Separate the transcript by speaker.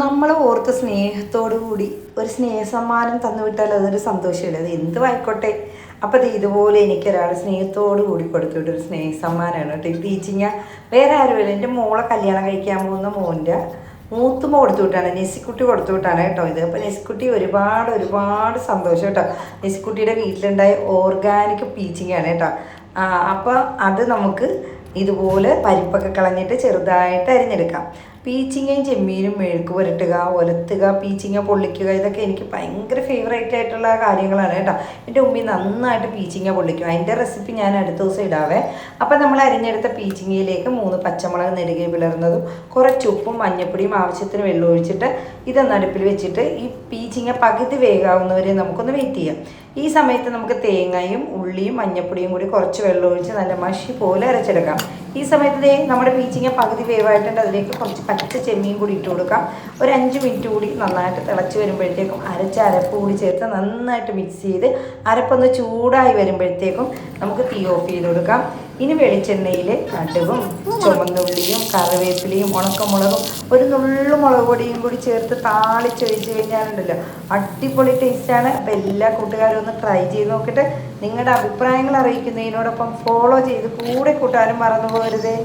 Speaker 1: നമ്മൾ ഓർത്ത് സ്നേഹത്തോടു കൂടി ഒരു സ്നേഹസമ്മാനം തന്നു വിട്ടാൽ അതൊരു സന്തോഷമില്ല? അത് എന്തുമായിക്കോട്ടെ അപ്പം അത് ഇതുപോലെ എനിക്ക് ഒരാൾ സ്നേഹത്തോടു കൂടി കൊടുത്തുവിട്ട ഒരു സ്നേഹസമ്മാനമാണ് കേട്ടോ. ഈ ടീച്ചിങ് വേറെ ആരുമില്ല എന്റെ മോളെ കല്യാണം കഴിക്കാൻ പോകുന്ന മോന്റെ മൂത്തുമ്മ കൊടുത്തു വിട്ടാണ് നെസിക്കുട്ടി കൊടുത്തു വിട്ടാണ് കേട്ടോ ഇത്. അപ്പോൾ നെസിക്കുട്ടി ഒരുപാട് ഒരുപാട് സന്തോഷം കേട്ടോ. നെസിക്കുട്ടിയുടെ വീട്ടിലുണ്ടായ ഓർഗാനിക് പീച്ചിങ്ങാണ് കേട്ടോ. അപ്പോൾ അത് നമുക്ക് ഇതുപോലെ പരിപ്പൊക്കെ കളഞ്ഞിട്ട് ചെറുതായിട്ട് അരിഞ്ഞെടുക്കാം. പീച്ചിങ്ങയും ചെമ്മീനും മെഴുക്ക് പുരട്ടുക ഒലത്തുക പീച്ചിങ്ങ പൊള്ളിക്കുക ഇതൊക്കെ എനിക്ക് ഭയങ്കര ഫേവറേറ്റ് ആയിട്ടുള്ള കാര്യങ്ങളാണ് കേട്ടോ. എന്റെ ഉമ്മി നന്നായിട്ട് പീച്ചിങ്ങ പൊള്ളിക്കും. അതിന്റെ റെസിപ്പി ഞാൻ അടുത്ത ദിവസം ഇടാവേ. അപ്പം നമ്മൾ അരിഞ്ഞെടുത്ത പീച്ചിങ്ങയിലേക്ക് മൂന്ന് പച്ചമുളക് നെടുകെ പിളർന്നതും കുറച്ച് ഉപ്പും മഞ്ഞപ്പൊടിയും ആവശ്യത്തിന് വെള്ളം ഒഴിച്ചിട്ട് ഇതൊന്ന് അടുപ്പിൽ വെച്ചിട്ട് ഈ പീച്ചിങ്ങ പകുതി വേഗാവുന്നവരെ നമുക്കൊന്ന് വെയിറ്റ് ചെയ്യാം. ഈ സമയത്ത് നമുക്ക് തേങ്ങയും ഉള്ളിയും മഞ്ഞപ്പൊടിയും കൂടി കുറച്ച് വെള്ളം ഒഴിച്ച് നല്ല മഷി പോലെ അരച്ചെടുക്കാം. ഈ സമയത്ത് നമ്മുടെ പീച്ചിങ്ങ പകുതി വേവായിട്ടുണ്ട്. അതിലേക്ക് കുറച്ച് പച്ച ചെമ്മീൻ കൂടി ഇട്ട് കൊടുക്കാം. ഒരു അഞ്ച് മിനിറ്റ് കൂടി നന്നായിട്ട് തിളച്ച് വരുമ്പോഴത്തേക്കും അരച്ച അരപ്പ് കൂടി ചേർത്ത് നന്നായിട്ട് മിക്സ് ചെയ്ത് അരപ്പൊന്ന് ചൂടായി വരുമ്പോഴത്തേക്കും നമുക്ക് തീ ഓഫ് ചെയ്ത് കൊടുക്കാം. ഇനി വെളിച്ചെണ്ണയിൽ കടുകും ചുമന്നുള്ളിയും കറിവേപ്പിലയും ഉണക്കമുളകും ഒരു നുള്ളു മുളക് പൊടിയും കൂടി ചേർത്ത് താളിച്ചൊഴിച്ച് കഴിഞ്ഞാലുണ്ടല്ലോ. അടിപൊളി ടേസ്റ്റാണ്. അപ്പോൾ എല്ലാ കൂട്ടുകാരും ഒന്ന് ട്രൈ ചെയ്ത് നോക്കിയിട്ട് നിങ്ങളുടെ അഭിപ്രായങ്ങൾ അറിയിക്കുന്നതിനോടൊപ്പം ഫോളോ ചെയ്ത് കൂടെ കൂട്ടാനും മറന്നു പോകരുതേ.